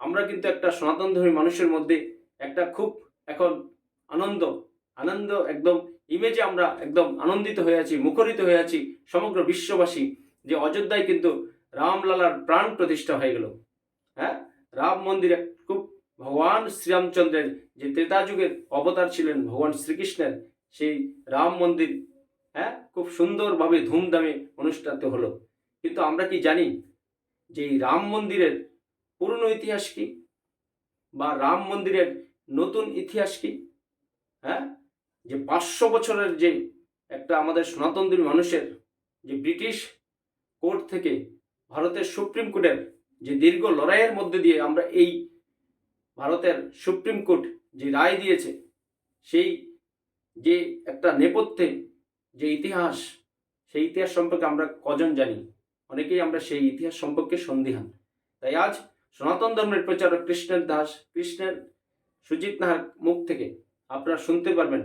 আমরা কিন্তু একটা সনাতন ধর্মী মানুষের মধ্যে একটা খুব এখন আনন্দ আনন্দ একদম ইমেজে আমরা একদম আনন্দিত হয়ে আছি, মুখরিত হয়ে আছি সমগ্র বিশ্ববাসী যে অযোধ্যায় কিন্তু রামলালার প্রাণ প্রতিষ্ঠা হয়ে গেল। হ্যাঁ? রাম মন্দিরে খুব ভগবান শ্রীরামচন্দ্রের যে ত্রেতা যুগের অবতার ছিলেন ভগবান শ্রীকৃষ্ণের, সেই রাম মন্দির হ্যাঁ? খুব সুন্দরভাবে ধুমধামে অনুষ্ঠানিত হলো। কিন্তু আমরা কি জানি যে এই রাম মন্দিরের পুরনো ইতিহাস কি? বা রাম মন্দিরের নতুন ইতিহাস কি? হ্যাঁ? যে পাঁচশো বছরের যে একটা আমাদের সনাতনদের মানুষের যে ব্রিটিশ কোর্ট থেকে ভারতের সুপ্রিম কোর্টের যে দীর্ঘ লড়াইয়ের মধ্যে দিয়ে আমরা এই ভারতের সুপ্রিম কোর্ট যে রায় দিয়েছে, সেই যে একটা নেপথ্যে যে ইতিহাস, সেই ইতিহাস সম্পর্কে আমরা কজন জানি? অনেকেই আমরা সেই ইতিহাস সম্পর্কে সন্দিহান। তাই আজ সনাতন ধর্মের প্রচারক কৃষ্ণের দাস, কৃষ্ণের সুজিত নাহার মুখ থেকে আপনারা শুনতে পারবেন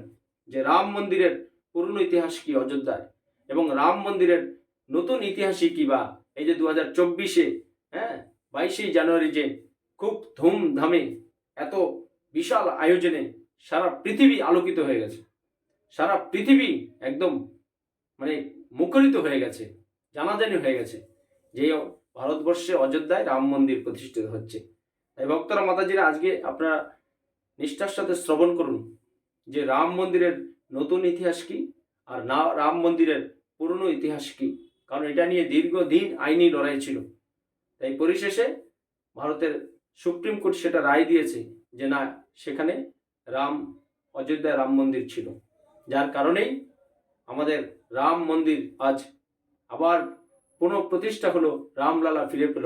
যে রাম মন্দিরের পুরনো ইতিহাস কি অযোধ্যায় এবং রাম মন্দিরের নতুন ইতিহাসই কি বা? এই যে দু হাজার চব্বিশে হ্যাঁ বাইশে জানুয়ারি যে খুব ধুমধামে এত বিশাল আয়োজনে সারা পৃথিবী আলোকিত হয়ে গেছে। সারা পৃথিবী একদম মানে মুখরিত হয়ে গেছে, জানাজানি হয়ে গেছে যে ভারতবর্ষে অযোধ্যায় রাম মন্দির প্রতিষ্ঠিত হচ্ছে। তাই ভক্তরা, মাতাজিরা, আজকে আপনারা নিষ্ঠার সাথে শ্রবণ করুন যে রাম মন্দিরের নতুন ইতিহাস কি আর না, রাম মন্দিরের পুরনো ইতিহাস কি? কারণ এটা নিয়ে দীর্ঘদিন আইনি লড়াই ছিল। তাই পরিশেষে ভারতের সুপ্রিম কোর্ট সেটা রায় দিয়েছে যে না, সেখানে রাম, অযোধ্যায় রাম মন্দির ছিল। যার কারণেই আমাদের রাম মন্দির আজ আবার পুনঃ প্রতিষ্ঠা হলো, রামলালা ফিরে পেল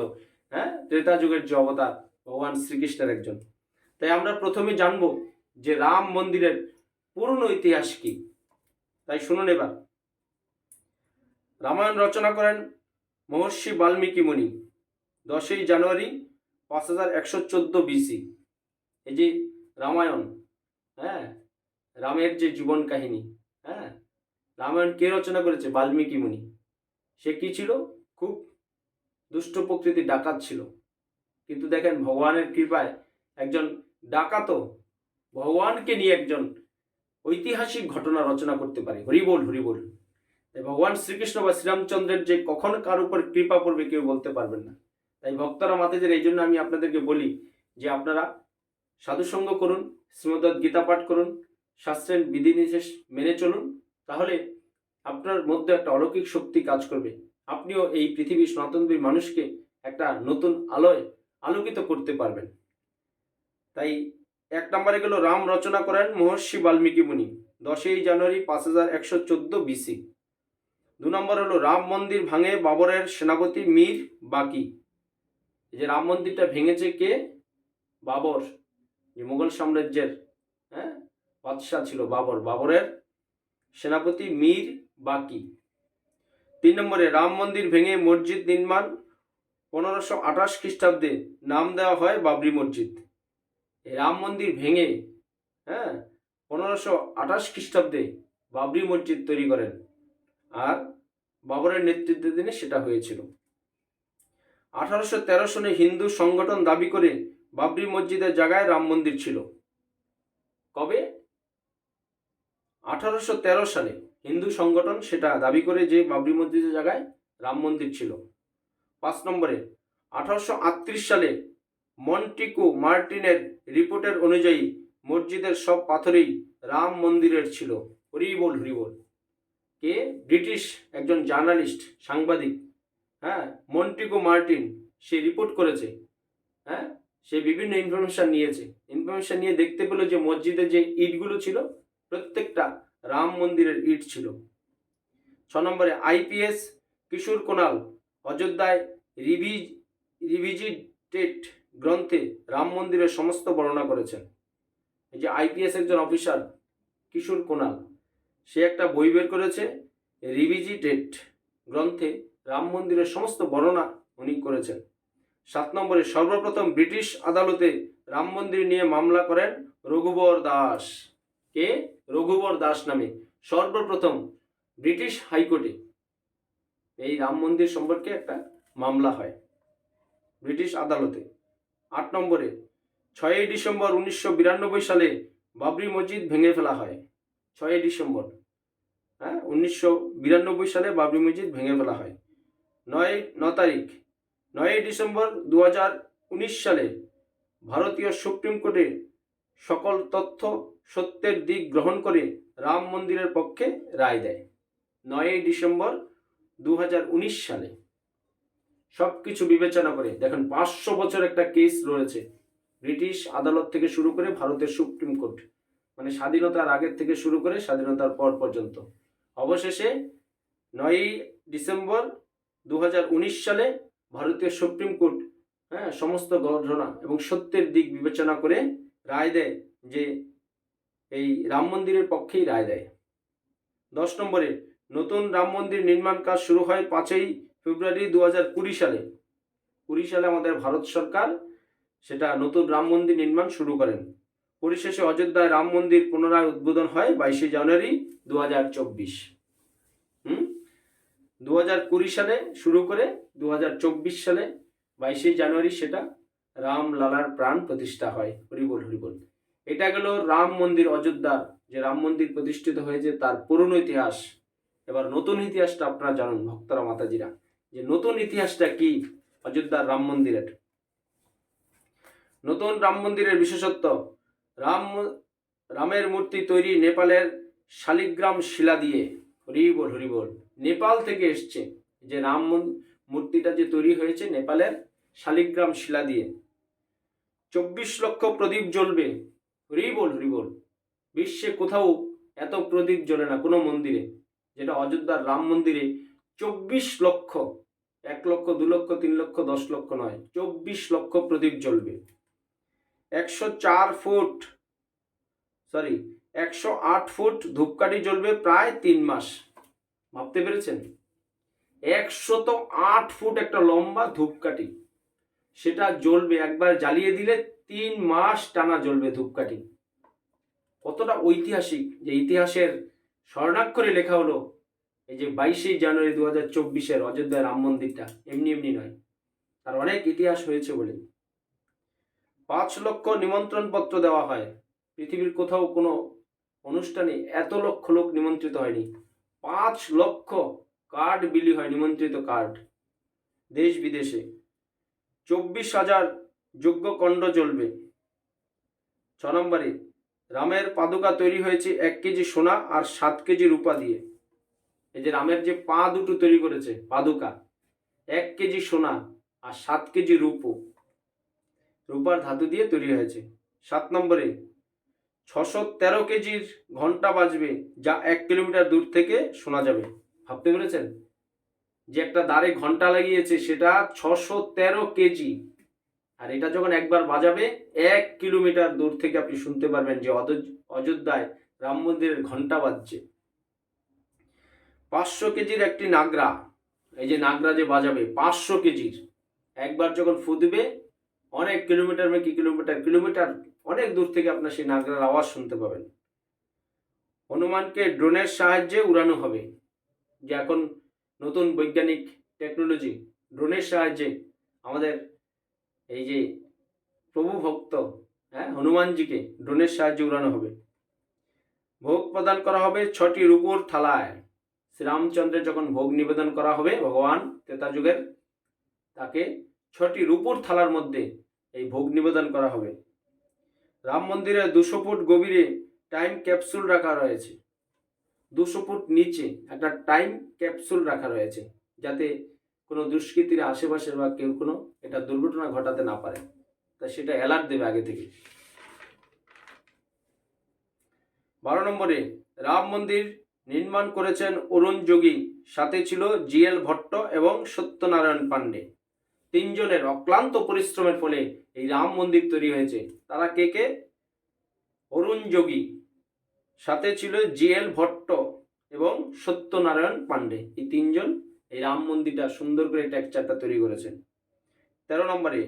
হ্যাঁ? ত্রেতা যুগের যে অবতার, ভগবান শ্রীকৃষ্ণের একজন। তাই আমরা প্রথমে জানব যে রাম মন্দিরের পুরনো ইতিহাস কি। তাই শুনুন এবার। রামায়ণ রচনা করেন মহর্ষি বাল্মীকি মুনি, দশই জানুয়ারি পাঁচ হাজার একশো চোদ্দ বিসি এই যে রামায়ণ হ্যাঁ? রামের যে জীবন কাহিনী হ্যাঁ? রামায়ণ কে রচনা করেছে? বাল্মীকি মুনি। সে কি ছিল? খুব দুষ্ট প্রকৃতি ডাকাত ছিল। কিন্তু দেখেন ভগবানের কৃপায় একজন ডাকাতও ভগবানকে নিয়ে একজন ঐতিহাসিক ঘটনা রচনা করতে পারে। হরিবোল হরিবোল তাই ভগবান শ্রীকৃষ্ণ বা শ্রীরামচন্দ্রের যে কখন কার উপর কৃপা করবে কেউ বলতে পারবেন না। তাই ভক্তরা মাতেদের এই জন্য আমি আপনাদেরকে বলি যে আপনারা সাধুসঙ্গ করুন, শ্রীমদ্ গীতা পাঠ করুন, শাস্ত্রের বিধিনিষেধ মেনে চলুন। তাহলে আপনার মধ্যে একটা অলৌকিক শক্তি কাজ করবে। আপনিও এই পৃথিবীর সনাতনবীর মানুষকে একটা নতুন আলোয় আলোকিত করতে পারবেন। তাই এক নম্বরে গেল রাম রচনা করেন মহর্ষি বাল্মীকি মুনি, দশই জানুয়ারি পাঁচ হাজার একশো চোদ্দ বিসি দু নম্বর হলো রাম মন্দির ভাঙে বাবরের সেনাপতি মীর বাকি। যে রাম মন্দিরটা ভেঙেছে কে? বাবর। যে মুঘল সাম্রাজ্যের হ্যাঁ? বাদশাহ ছিল বাবর। বাবরের সেনাপতি মীর বাকি। তিন নম্বরে, রাম মন্দির ভেঙে মসজিদ নির্মাণ, পনেরোশো আঠাশ খ্রিস্টাব্দে নাম দেওয়া হয় বাবরি মসজিদ। রাম মন্দির ভেঙে হ্যাঁ পনেরোশো আঠাশ খ্রিস্টাব্দে বাবরি মসজিদ তৈরি করেন। আর বাবরের নেতৃত্বাধীনে সেটা হয়েছিল। আঠারোশো তেরো সনে হিন্দু সংগঠন দাবি করে বাবরি মসজিদের জায়গায় রাম মন্দির ছিল। কবে? আঠারোশো তেরো সালে হিন্দু সংগঠন সেটা দাবি করে যে বাবরি মসজিদের জায়গায় রাম মন্দির ছিল। পাঁচ নম্বরে, আঠারোশো আটত্রিশ সালে মন্টিকো মার্টিনের রিপোর্টের অনুযায়ী মসজিদের সব পাথরেই রাম মন্দিরের ছিল। হরিবল হরিবল কে? ব্রিটিশ একজন জার্নালিস্ট, সাংবাদিক। হ্যাঁ মন্টিকো মার্টিন সে রিপোর্ট করেছে। হ্যাঁ সে বিভিন্ন ইনফরমেশন নিয়েছে। ইনফরমেশন নিয়ে দেখতে পেল যে মসজিদের যে ইটগুলো ছিল, প্রত্যেকটা রাম মন্দিরের ইট ছিল। ছ নম্বরে আইপিএস কিশোর কোনাল, অযোধ্যায় রিভি রিভিজিটেড গ্রন্থে রাম মন্দিরের সমস্ত বর্ণনা করেছেন। এই যে আইপিএস একজন অফিসার, কিশোর কোনাল, সে একটা বই বের করেছে, রিভিজিটেড গ্রন্থে রাম মন্দিরের সমস্ত বর্ণনা উনি করেছেন। সাত নম্বরে সর্বপ্রথম ব্রিটিশ আদালতে রাম মন্দির নিয়ে মামলা করেন রঘুবর দাস। কে? রঘুবর দাস নামে। সর্বপ্রথম ব্রিটিশ হাইকোর্টে এই রাম মন্দির সম্পর্কে একটা মামলা হয় ব্রিটিশ আদালতে। আট নম্বরে ছয়ই ডিসেম্বর উনিশশো বিরানব্বই সালে বাবরি মসজিদ ভেঙে ফেলা হয়। ছয়ই ডিসেম্বর হ্যাঁ উনিশশো বিরানব্বই সালে বাবরি মসজিদ ভেঙে ফেলা হয়। নয়, ন তারিখ, নয়ই ডিসেম্বর দু সালে ভারতীয় সুপ্রিম কোর্টে সকল তথ্য সত্যের দিক গ্রহণ করে রাম মন্দিরের পক্ষে রায় দেয়। নয়ই ডিসেম্বর দু হাজার উনিশ সালে। সব কিছু বিবেচনা করে দেখেন, পাঁচশো বছর একটা কেস রয়েছে। ব্রিটিশ আদালত থেকে শুরু করে ভারতের সুপ্রিম কোর্ট মানে স্বাধীনতার আগের থেকে শুরু করে স্বাধীনতার পর পর্যন্ত। অবশেষে নয়ই ডিসেম্বর দু হাজার উনিশ সালে ভারতীয় সুপ্রিম কোর্ট হ্যাঁ সমস্ত ঘটনা এবং সত্যের দিক বিবেচনা করে রায় দেয় যে এই রাম মন্দিরের পক্ষেই রায় দেয়। দশ নম্বরে, নতুন রাম মন্দির নির্মাণ কাজ শুরু হয় পাঁচই ফেব্রুয়ারি দু হাজার কুড়ি সালে। কুড়ি সালে আমাদের ভারত সরকার সেটা নতুন রাম মন্দির নির্মাণ শুরু করেন। পরিশেষে অযোধ্যায় রাম মন্দির পুনরায় উদ্বোধন হয় বাইশে জানুয়ারি দু হাজার চব্বিশ। হুম? দু হাজার কুড়ি সালে শুরু করে দু হাজার চব্বিশ সালে বাইশে জানুয়ারি সেটা রাম লালার প্রাণ প্রতিষ্ঠা হয়। হরিবল হরিবল এটা গেল রাম মন্দির অযোধ্যার, যে রাম মন্দির প্রতিষ্ঠিত হয়েছে তার পুরনো ইতিহাস। এবার নতুন ইতিহাসটা আপনারা জানুন, ভক্তরা, মাতাজিরা। যে নতুন ইতিহাসটা কি? অযোধ্যার রাম মন্দিরের। নতুন রাম মন্দিরের বিশেষত্ব, রাম রামের মূর্তি তৈরি নেপালের শালিগ্রাম শিলা দিয়ে। হরিবল হরিবল নেপাল থেকে এসছে। যে রাম মূর্তিটা যে তৈরি হয়েছে নেপালের শালিগ্রাম শিলা দিয়ে। চব্বিশ লক্ষ প্রদীপ জ্বলবে। হরিবল হরিবল। বিশ্বে কোথাও এত প্রদীপ জ্বলে না, কোনো মন্দিরে। যেটা অযোধ্যার রাম মন্দিরে চব্বিশ লক্ষ, এক লক্ষ, দু লক্ষ, তিন লক্ষ, দশ লক্ষ নয়, চব্বিশ লক্ষ প্রদীপ জ্বলবে। একশো চার ফুট সরি একশো আট ফুট ধূপকাঠি জ্বলবে প্রায় তিন মাস। ভাবতে পেরেছেন? একশত আট ফুট একটা লম্বা ধূপকাঠি। সেটা জ্বলবে, একবার জ্বালিয়ে দিলে তিন মাস টানা জ্বলবে ধূপকাঠি। কতটা ঐতিহাসিক যে ইতিহাসের স্বর্ণাক্ষরে লেখা হলো, এই যে বাইশে জানুয়ারি দু হাজার চব্বিশের অযোধ্যা রাম মন্দিরটা, এমনি এমনি নয়। তার অনেক ইতিহাস হয়েছে বলে। পাঁচ লক্ষ নিমন্ত্রণ পত্র দেওয়া হয়। পৃথিবীর কোথাও কোনো অনুষ্ঠানে এত লক্ষ লোক নিমন্ত্রিত হয়নি। পাঁচ লক্ষ কার্ড বিলি হয়, নিমন্ত্রিত কার্ড। দেশ বিদেশে। চব্বিশ হাজার যোগ্য কণ্ড জ্বলবে। ছ নম্বরে, রামের পাদুকা তৈরি হয়েছে এক কেজি সোনা আর সাত কেজি রূপা দিয়ে। এই যে রামের যে পা দুটো তৈরি করেছে, পাদুকা, এক কেজি সোনা আর সাত কেজি রূপো, রূপার ধাতু দিয়ে তৈরি হয়েছে। সাত নম্বরে, ছশো তেরো কেজির ঘণ্টা বাজবে যা এক কিলোমিটার দূর থেকে শোনা যাবে। ভাবতে পেরেছেন? যে একটা দ্বারে ঘণ্টা লাগিয়েছে, সেটা ছশো তেরো কেজি। আর এটা যখন একবার বাজাবে, এক কিলোমিটার দূর থেকে আপনি শুনতে পারবেন যে অযোধ্য- অযোধ্যায় রাম মন্দিরের ঘণ্টা বাজছে। পাঁচশো কেজির একটি নাগরা, এই যে নাগরা যে বাজাবে, পাঁচশো কেজির। একবার যখন ফুদবে, অনেক কিলোমিটার কি কিলোমিটার? কিলোমিটার অনেক দূর থেকে আপনার সেই নাগরার আওয়াজ শুনতে পাবেন। হনুমানকে ড্রোনের সাহায্যে উড়ানো হবে। যে এখন নতুন বৈজ্ঞানিক টেকনোলজি ড্রোনের সাহায্যে আমাদের এই যে প্রভু ভক্ত হ্যাঁ হনুমানজিকে ড্রোনের সাহায্যে উড়ানো হবে। ভোগ প্রদান করা হবে ছটি রূপোর থালায়। শ্রীরামচন্দ্রের যখন ভোগ নিবেদন করা হবে, ভগবান ত্রেতা যুগের, তাকে ছটি রূপোর থালার মধ্যে এই ভোগ নিবেদন করা হবে। রাম মন্দিরে দুশো ফুট গভীরে টাইম ক্যাপসুল রাখা রয়েছে। দুশো ফুট নিচে একটা টাইম ক্যাপসুল রাখা রয়েছে, যাতে কোনো দুষ্কৃতীরা আশেপাশের বা কেউ কোনো এটা দুর্ঘটনা ঘটাতে না পারে। তা সেটা অ্যালার্ট দেবে আগে থেকে। বারো নম্বরে, রাম মন্দির নির্মাণ করেছেন অরুণ যোগী, সাথে ছিল জিএল ভট্ট এবং সত্যনারায়ণ পাণ্ডে। তিনজনের অক্লান্ত পরিশ্রমের ফলে এই রাম মন্দির তৈরি হয়েছে। তারা কে কে? অরুণ যোগী। সাথে ছিল জি এল ভট্ট এবং সত্যনারায়ণ পাণ্ডে। এই তিনজন এই রাম মন্দিরটা সুন্দর করে টেক্সচারটা তৈরি করেছেন। তেরো নম্বরে,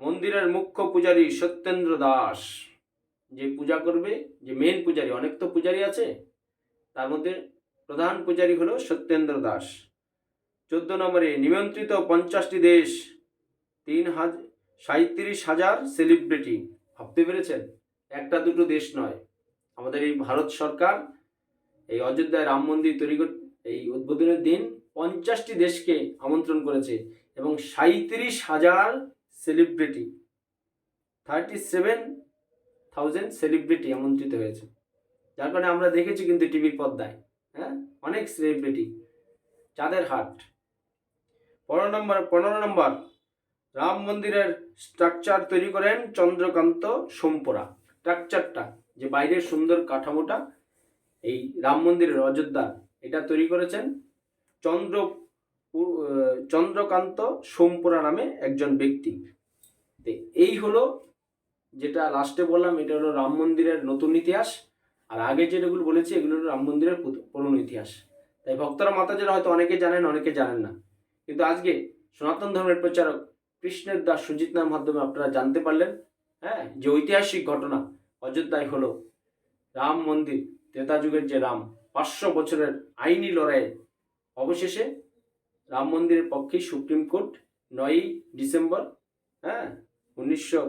মন্দিরের মুখ্য পূজারী সত্যেন্দ্র দাস। যে পূজা করবে, যে মেন পূজারী, অনেক তো পূজারী আছে। তার মধ্যে প্রধান পূজারী হলো সত্যেন্দ্র দাস। চোদ্দ নম্বরে, নিমন্ত্রিত পঞ্চাশটি দেশ, তিন হাজার সাঁত্রিশ হাজার সেলিব্রিটি ভাবতে পেরেছেন? একটা দুটো দেশ নয়। আমাদের এই ভারত সরকার, এই অযোধ্যায় রাম মন্দির তৈরি এই উদ্বোধনের দিন পঞ্চাশটি দেশকে আমন্ত্রণ করেছে এবং সাঁত্রিশ হাজার celebrity thirty seven thousand celebrity আমন্ত্রিত হয়েছে। যার কারণে আমরা দেখেছি কিন্তু টিভির পর্দায় হ্যাঁ? অনেক সেলিব্রিটি চাঁদের হাট। পনেরো নম্বর পনেরো নম্বর, রাম মন্দিরের স্ট্রাকচার তৈরি করেন চন্দ্রকান্ত সোমপুরা। স্ট্রাকচারটা যে বাইরের সুন্দর কাঠামোটা, এই রাম মন্দিরের অযোধ্যা, এটা তৈরি করেছেন চন্দ্র চন্দ্রকান্ত সোমপুরা নামে একজন ব্যক্তি। এই হলো যেটা লাস্টে বললাম, এটা হলো রাম মন্দিরের নতুন ইতিহাস। আর আগে যেগুলো বলেছি, এগুলো হলো রাম মন্দিরের পুরনো ইতিহাস। তাই ভক্তরা মাতা মাতাজিরা হয়তো অনেকে জানেন অনেকে জানেন না। কিন্তু আজকে সনাতন ধর্মের প্রচারক কৃষ্ণের দাস সুজিত নাম মাধ্যমে আপনারা জানতে পারলেন হ্যাঁ যে ঐতিহাসিক ঘটনা। অযোধ্যায় হলো রাম মন্দির, ত্রেতা যুগের যে রাম, পাঁচশো বছরের আইনি লড়াইয়ে অবশেষে রাম মন্দিরের পক্ষে সুপ্রিম কোর্ট নয়ই ডিসেম্বর হ্যাঁ উনিশশো,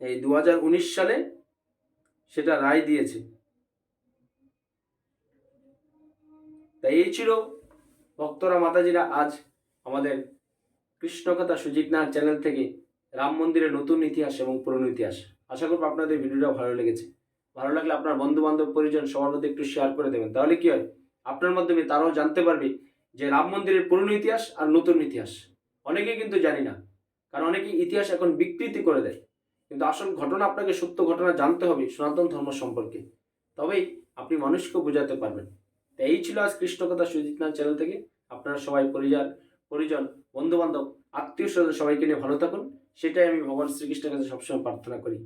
এই দু হাজার উনিশ সালে সেটা রায় দিয়েছে। তাই এই ছিল ভক্তরা মাতাজিরা আজ আমাদের কৃষ্ণকথা সুজিত নাথ চ্যানেল থেকে রাম মন্দিরের নতুন ইতিহাস এবং পুরনো ইতিহাস। আশা করব আপনাদের ভিডিওটা ভালো লেগেছে। ভালো লাগলে আপনার বন্ধু বান্ধব পরিজন সবার মধ্যে একটু শেয়ার করে দেবেন। তাহলে কি হয়? আপনার মাধ্যমে তারাও জানতে পারবে যে রাম মন্দিরের পুরনো ইতিহাস আর নতুন ইতিহাস। অনেকেই কিন্তু জানি না, কারণ অনেকেই ইতিহাস এখন বিকৃতি করে দেয়। কিন্তু আসল ঘটনা আপনাকে সত্য ঘটনা জানতে হবে সনাতন ধর্ম সম্পর্কে। তবেই আপনি মানুষকে বোঝাতে পারবেন। তো এই ছিল আজ কৃষ্ণকথা সুজিত নাথ চ্যানেল থেকে। আপনারা সবাই পরিজন বন্ধু বান্ধব আত্মীয় স্বজন সবাইকে নিয়ে ভালো থাকুন। সেটাই আমি ভগবান শ্রীকৃষ্ণের কাছে সবসময় প্রার্থনা করি।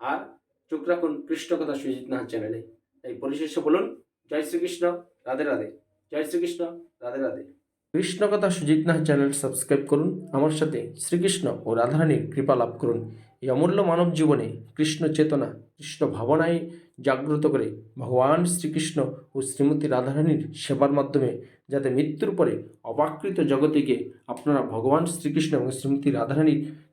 আর চোখ রাখুন কৃষ্ণকথা সুজিত নাথ চ্যানেলে। এই পরিশেষে বলুন, জয় শ্রীকৃষ্ণ, রাধে রাধে। জয় শ্রীকৃষ্ণ, রাধে রাধে। কৃষ্ণকথা সুজিত নাথ চ্যানেল সাবস্ক্রাইব করুন, আমার সাথে শ্রীকৃষ্ণ ও রাধারানীর কৃপা লাভ করুন। এই অমূল্য মানব জীবনে কৃষ্ণ চেতনা, কৃষ্ণ ভাবনায় জাগ্রত করে ভগবান শ্রীকৃষ্ণ ও শ্রীমতী রাধারানীর সেবার মাধ্যমে যাতে মৃত্যুর পরে অবাকৃত জগতিকে আপনারা ভগবান শ্রীকৃষ্ণ এবং শ্রীমতী রাধারানীর